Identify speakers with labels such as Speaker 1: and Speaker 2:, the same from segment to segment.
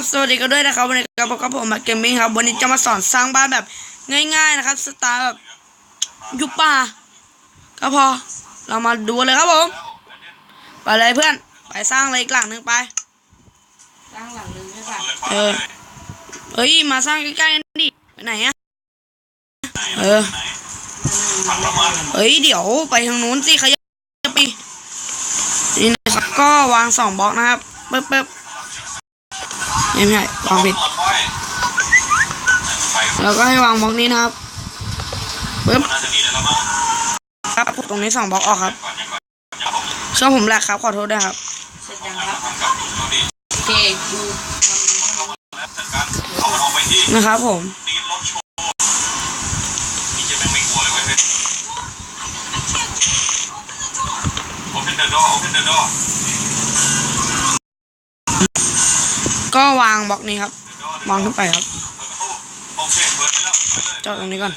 Speaker 1: บสวัสดีกันด้วยนะครับวันนี้กับพบกับผมมาเกมมิ่งครับ วันนี้จะมาสอนสร้างบ้านแบบง่ายๆนะครับ สไตล์แบบอยุบป่าก็พอ เรามาดูเลยครับผม ไปเลยเพื่อน ไปสร้างเลยอีกหลังหนึ่งไป
Speaker 2: สร้างหลังนึงใช่ปะ
Speaker 1: เออเอ้ย มาสร้างใกล้ๆกันดิ ไปไหนอะเออเอ้ย เดี๋ยวไปทางนู้นสิขยับไปนี่นะครับก็วางสองบล็อกนะครับปึ๊บปึ๊บ ไม่ใช่วางผิดแล้วก็ให้วางบล็อกนี้นะครับปึ๊บครับตรงนี้สองบล็อกออกครับเครื่องผมแหลกครับขอโทษด้วยครับ
Speaker 2: เสร็จยังครับโอเคกู
Speaker 1: นะครับผมก็วางบล็อกนี้ครับวางขึ้นไปครับจอดตรงนี้ก่อน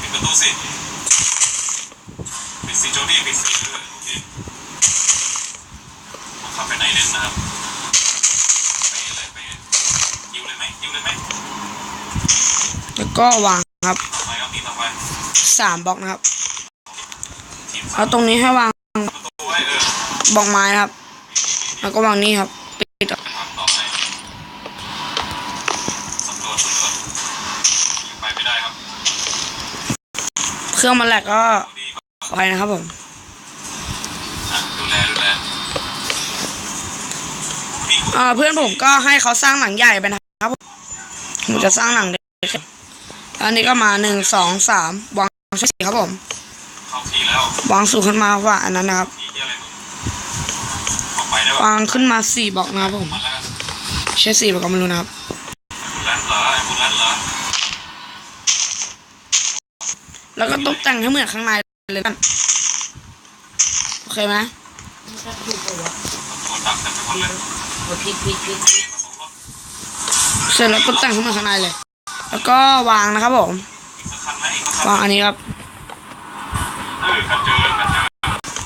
Speaker 3: ปิดประตูสิปิดสิโจดี้ปิดสิเออโอเคผมขับไปไหนเด่นนะครับไปเลยไปยิวเลยไหมยิวเลยไหม
Speaker 1: แล้วก็วางครับ
Speaker 3: ต่อไปครับทีต่อไป
Speaker 1: สามบล็อกนะครับ
Speaker 3: ทีม
Speaker 1: เอาตรงนี้ให้วาง
Speaker 3: ประตูไว้เออบ
Speaker 1: ล็อกไม้นะครับ แล้วก็วางนี่ครับ
Speaker 3: ไปไม่ได้ครับ
Speaker 1: เครื่องมันแหลกก็
Speaker 3: ดี
Speaker 1: ขอไปนะครับผม
Speaker 3: อะดูแลดูแลมี
Speaker 1: อ่าเพื่อนผมก็ให้เขาสร้างหลังใหญ่ไปนะครับผมผมจะสร้างหลังเล็กแล้วอันนี้ก็มาหนึ่งสองสามวางชุดสีครับผม
Speaker 3: เข้าที่แล้ว
Speaker 1: วางสูงขึ้นมาว่าอันนั้นนะครับ
Speaker 3: ที่อะไรมึงออกไปได้ปะ
Speaker 1: วางขึ้นมาสี่บล็อกนะครับผม
Speaker 3: มาแล้วกัน
Speaker 1: ใช้สี่บล็อกก็ไม่รู้นะครับ
Speaker 3: แล้
Speaker 1: วก็ตกแต่งให้เหมือนข้างในเลยกันโอเคไหม
Speaker 2: มันก็ถูกปะวะ
Speaker 3: ตำรวจดักเต็มไปหมดเลย
Speaker 2: โอ้ผิดผิดผิดผิด
Speaker 3: มาส่งรถ
Speaker 1: เสร็จแล้วตกแต่งให้เหมือนข้างในเลย แล้วก็วางนะครับผม
Speaker 3: อีกสักคันไหมอีกสักคัน
Speaker 1: วางอันนี้ครับ
Speaker 3: เออกันเจอกันเจอ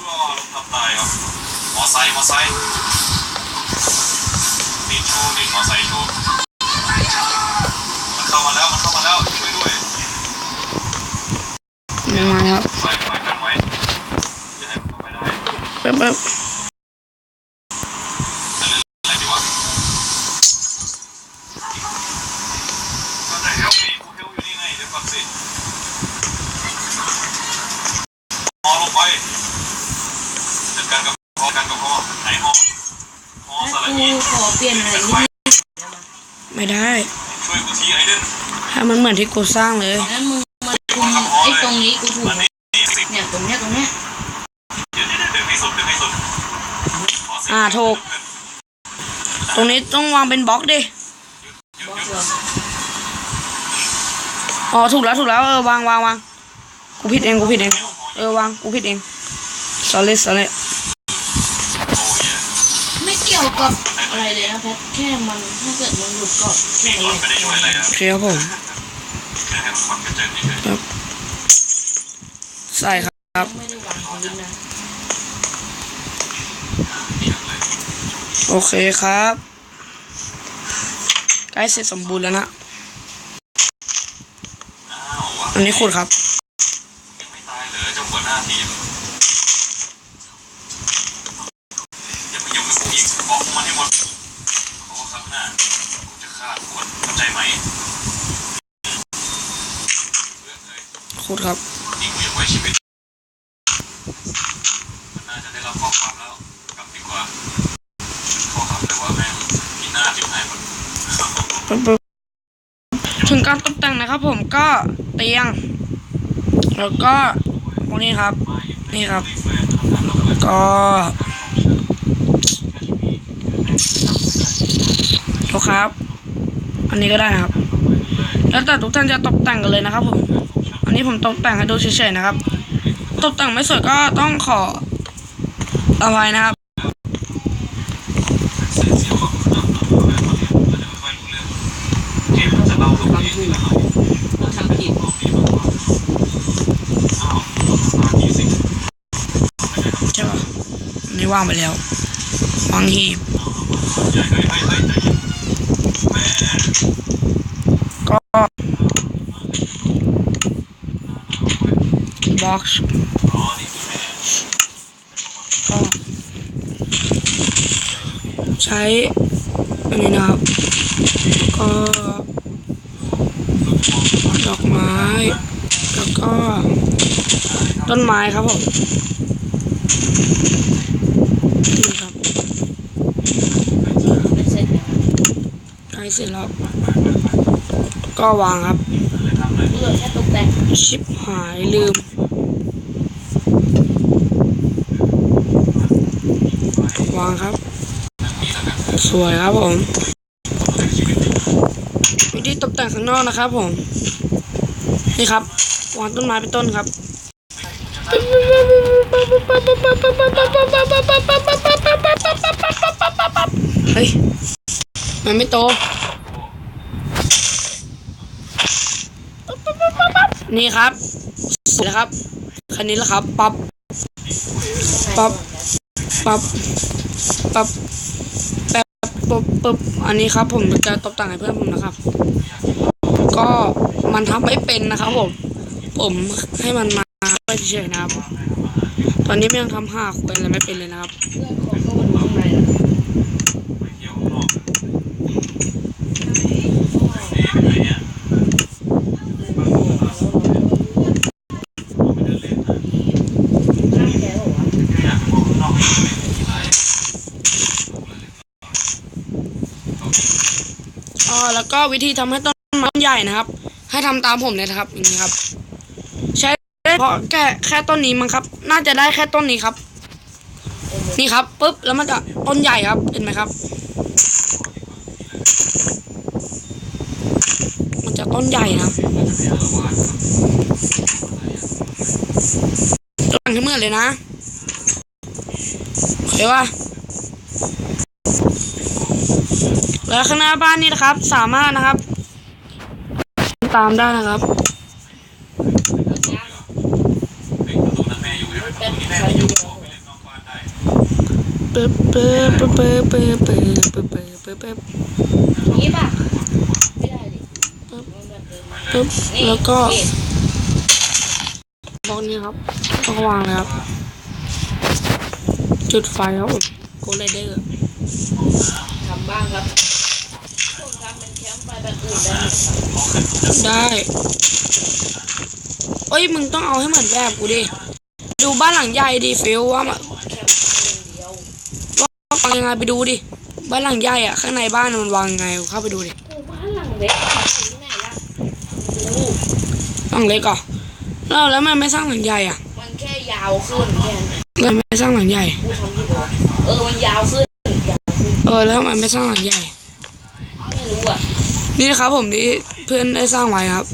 Speaker 3: ก็ลงทับตายครับมอไซค์มอไซค์ กูอีขอเป
Speaker 2: ลี่ยนอะไรนิดนึง
Speaker 1: ไม่ได้
Speaker 3: ช่วยกูทีไอ้เด่น
Speaker 1: ให้มันเหมือนที่กูสร้างเลย
Speaker 2: แล้วมึงมาคุมไอ้ตรงนี้กูถูกเนี่ยตรงเนี้ยตรงเนี้ย
Speaker 1: อ่าถูก ตรงนี้ต้องวางเป็นบล็อกดิ
Speaker 2: บอกเลย
Speaker 1: อ๋อถูกแล้วถูกแล้วเออวางวางวางกูผิดเองกูผิดเองเออวางกูผิดเอง sorry sorry
Speaker 3: โอ้ย
Speaker 2: ไม่เกี่ยวกับอะไรเลยนะแพทแค่มันถ้าเกิดมันหลุดก็แค่
Speaker 3: นี่
Speaker 2: นั้น
Speaker 3: ร
Speaker 2: เล
Speaker 3: ถ
Speaker 2: ย
Speaker 3: ไม่ได้ช่วยอะไรนะ
Speaker 1: โอเคครับผม
Speaker 3: แค่ให้มันความกระเจิงเฉย
Speaker 1: ใส่ครับ โอเคครับใกล้เสร็จสมบูรณ์แล้วนะ
Speaker 3: อั
Speaker 1: นนี้ขุดครับ
Speaker 3: ยังไม่ตายเลยเจ้าหัวหน้าทีมอย่ามายุ่งกับกูอีกบอกพวกมันให้หมดครั้ง
Speaker 1: ถึงการตกแต่งนะครับ ผมก็เตียง แล้วก็พวกนี้ครับ นี่ครับ ก็โอเคครับ อันนี้ก็ได้นะครับ แล้วแต่ทุกท่านจะตกแต่งกันเลยนะครับ ผม อันนี้ผมตกแต่งให้ดูเฉยๆนะครับ ตกแต่งไม่สวยก็ต้องขออภัยนะครับ
Speaker 2: เราทำผิด
Speaker 1: ใช่ป่ะอั นี้วางไปแล้ววางหีบก็บ็อกซ์ก็ใช้อันนี้นะครับก็ดอกไม้แล้วก็ต้นไม้ครับผม นี่ครับ
Speaker 2: เป็นเสร็จแล้ว
Speaker 1: ใช้เสร็จแล้วก็วางครับชิปหายลืมวางครับ สวยครับผมวิธีตกแต่งข้างนอกนะครับผม นี่ครับ วางต้นไม้เป็นต้นครับ เฮ้ย มันไม่โต นี่ครับสร็จแล้วครับ คันนี้แหละครับ ปั๊บปั๊บปั๊บปั๊บแป๊บปุ๊บปุ๊บอันนี้ครับ ผมจะตบแต่งให้เพื่อนผมนะครับ ก็มันทำไม่เป็นนะครับผม ผมให้มันมา ไปเฉยนะครับ ตอนนี้ไม่ยังทำห้าควยอะไรไม่เป็นเลยนะครับ
Speaker 2: อ๋อแล้
Speaker 1: วก็วิธีทำให้ต้นไม้ใหญ่นะครับ ให้ทำตามผมเลยครับอย่างนี้ครับ เพราะแค่แค่ต้นนี้มั้งครับ น่าจะได้แค่ต้นนี้ครับ นี่ครับปุ๊บแล้วมันจะต้นใหญ่ครับเห็นไหมครับ มันจะต้นใหญ่นะครับต้นให้เหมือนเลยนะโอเคว่าแล้วข้างหน้าบ้านนี่นะครับ สามารถนะครับ ตามได้นะครับ
Speaker 3: เด็กประตูนั้นแม่อยู่ใช่ไหมประตูนี้แม่ไม่อยู่ไปเล่นนอกบ้านได้
Speaker 1: ปึ๊บปึ๊บปึ๊บปึ๊บปึ๊บปึ๊บปึ๊บปึ๊บปึ๊บปึ๊บ
Speaker 2: นี่ป่ะไม่ได้ดิปึ๊บ
Speaker 1: ปึ๊บแล้วก็บล็อกนี้ครับต้องวางเลยครับ จุดไฟครับโกลเดอร์
Speaker 2: ทำบ้างครับทำเป็นแคมป์ไฟแบบอื่นได้ได้
Speaker 1: เอ้ยมึงต้องเอาให้เหมือนแบบกูดิ ดูบ้านหลังใหญ่ดิฟิลว่ามัน
Speaker 2: แคมป์ไฟอย่างเดียว
Speaker 1: ว่าวางยังไงไปดูดิ บ้านหลังใหญ่อะข้างในบ้านมันวางยังไงเข้าไปดูดิ
Speaker 2: โอ้บ้านหลังเล็กอยู่ที่ไหนล่ะดู
Speaker 1: หลังเล็กเหรอะแล้วแล้วมันไม่สร้างหลังใหญ่อะ
Speaker 2: มันแค่ยาวขึ้นแค่นั้น
Speaker 1: แล้วมันไม่สร้างหลังใหญ่
Speaker 2: กูทำที่บอกเออ มันยาวขึ้นยาวขึ้น
Speaker 1: เออ แล้วมันไม่สร้างหลังใหญ่
Speaker 2: ไม่รู้อะ
Speaker 1: นี่นะครับผมที่เพื่อนได้สร้างไว้ครับ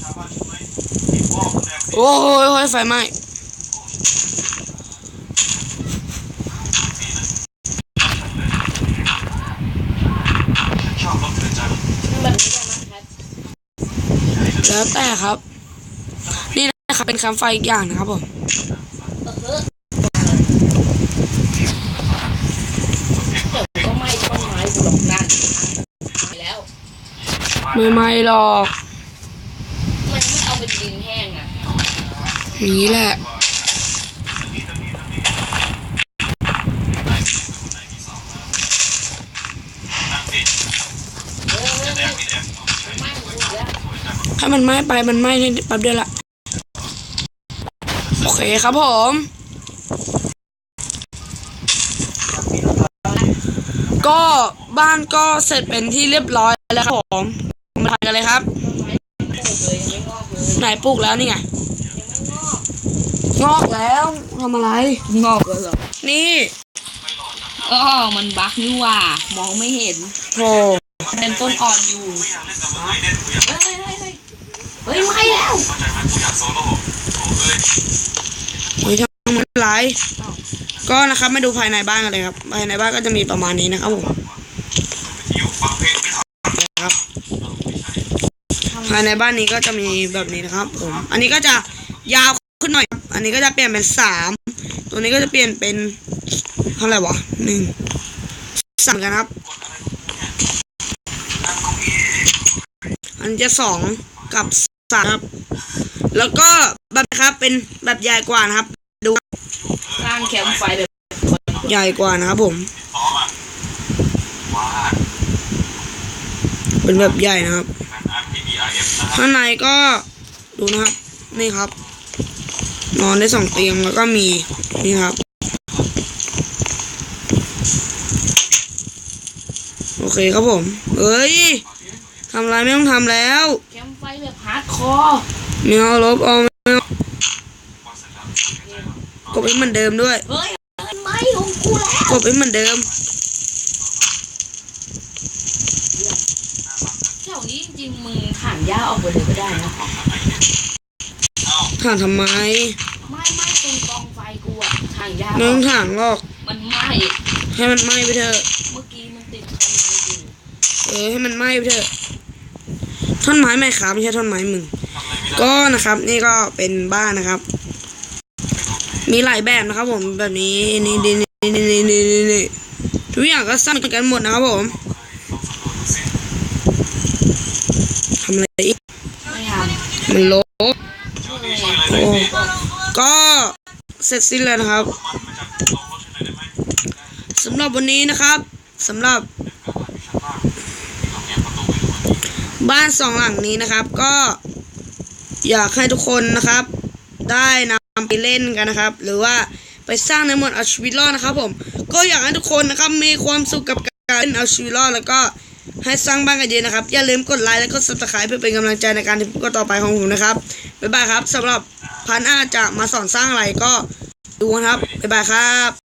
Speaker 3: ชาวบ้านช่วยมีพ่อคนแรก
Speaker 1: โอ้ยโอ้ยไฟไหม้
Speaker 3: ชอบรถเธอจัง
Speaker 2: แบบนี้ได้ไหม แพท
Speaker 1: แล้วแต่ครับ นี่นะครับเป็นแคมป์ไฟอีกอย่างนะครับผม
Speaker 2: เออเดี๋ยวก็ไหม้ต้นไม้กูหรอกนั่นไปแล้ว
Speaker 1: ไม่ไหม้หรอก
Speaker 2: มันไม่เอาเป็นดินแห้งอะ
Speaker 1: อย่างนี้แหละ
Speaker 3: นั่งสิ
Speaker 2: เออเออ
Speaker 3: แด
Speaker 2: เออง
Speaker 3: ไม่แดง
Speaker 2: ไหม้หมดแล้ว
Speaker 1: ถ้ามันไหม้ไปมันไหม้ในแป๊บเดียวละโอเคครับผมก็บ้านก็เสร็จเป็นที่เรียบร้อยแล้วครับผมมาทานกันเลยครับ
Speaker 2: ต้นไม้ปลูกเลยยังไม่งอกเลย
Speaker 1: ไหนปลูกแล้วนี่ไง
Speaker 2: ยังไม่งอก
Speaker 1: งอกแล้วทำอะไร
Speaker 2: งอกเลยเหรอ
Speaker 1: นี่
Speaker 2: อ๋อมันบั๊กนี่หว่ามองไม่เห็น
Speaker 1: โธ่
Speaker 2: เป็นต้นอ่อนอยู่
Speaker 3: ไม่อยาก เล่นกับมึงเลยเล่นกูอยาก
Speaker 2: เฮ้ยไม้แล้ว
Speaker 3: เข้าใจไหมกูอยากโซโล่โอ้เอ้ย
Speaker 1: โอ้ยทำมันไรก็นะครับมาดูภายในบ้านกันเลยครับ ภายในบ้านก็จะมีประมาณนี้นะครับผม
Speaker 3: หิวฟังเพลงไม่ทัน
Speaker 1: นะครับภายในบ้านนี้ก็จะมีแบบนี้นะครับผม อันนี้ก็จะยาวขึ้นหน่อย อันนี้ก็จะเปลี่ยนเป็นสามตัวนี้ก็จะเปลี่ยนเป็นเท่าไหร่วะหนึ่งสั่งกันครับ อันจะสองกับ สามครับ แล้วก็แบบนะครับเป็นแบบใหญ่กว่านะครับ ดู
Speaker 2: สร้างแคมป์ไฟแบบ
Speaker 1: ใหญ่กว่านะครับผม
Speaker 3: พร้อมอะว้า
Speaker 1: เป็นแบบใหญ่นะครับ
Speaker 3: งาน RPDRF นะครับ
Speaker 1: ข้างในก็ดูนะครับ นี่ครับ นอนได้สองเตียงแล้วก็มีนี่ครับ โอเคครับผม เอ้ยทำอะไรไม่ต้องทำแล้ว
Speaker 2: แค คอร์
Speaker 1: ไม่เอาลบเอาไม่เอา
Speaker 3: พอเสร็จแล้ว
Speaker 1: กดให้เหมือนเดิมด้วย
Speaker 2: เฮ้ยเฮ้ยไม่ของกูแล้ว
Speaker 1: กดให้เหมือนเดิม
Speaker 2: แถวนี้จริงๆมึงถางหญ้าออกไปเลยก็ได้นะ
Speaker 1: ถางทำไม
Speaker 2: ไม่ไม่ตรงกองไฟกูอะถางหญ้า
Speaker 1: ไม่ต้องถางหรอก
Speaker 2: มันไหม้
Speaker 1: ให้มันไหม้ไปเถอะ
Speaker 2: เมื่อกี้มันติดท่อนไม้อยู่
Speaker 1: เออให้มันไหม้ไปเถอะ ท่อนไม้ไหมครับไม่ใช่ท่อนไม้มึง ก็นะครับ นี่ก็เป็นบ้านนะครับ มีหลายแบบนะครับ ผมแบบนี้นี่นี่นี่นี่นี่นี่ทุกอย่างก็สร้างกันหมดนะครับผมทำอะไรอีก
Speaker 2: มั
Speaker 1: นลบก็เสร็จสิ้นแล้วนะครับสำหรับวันนี้นะครับสำหรับ บ้านสองหลังนี้นะครับ ก็อยากให้ทุกคนนะครับ ได้นำไปเล่นกันนะครับ หรือว่าไปสร้างในหมดเอาชีวิตรอดนะครับ ผม ก็อยากให้ทุกคนนะครับมีความสุขกับการเล่นเอาชีวิตรอดแล้วก็ให้สร้างบ้านกันเยอะนะครับ อย่าลืมกดไลค์และกด subscribe เพื่อเป็นกำลังใจในการทำคลิปต่อไปของผมนะครับบ๊ายบายครับสำหรับพันอาจะมาสอนสร้างอะไรก็ดูนะครับบ๊ายบายครับ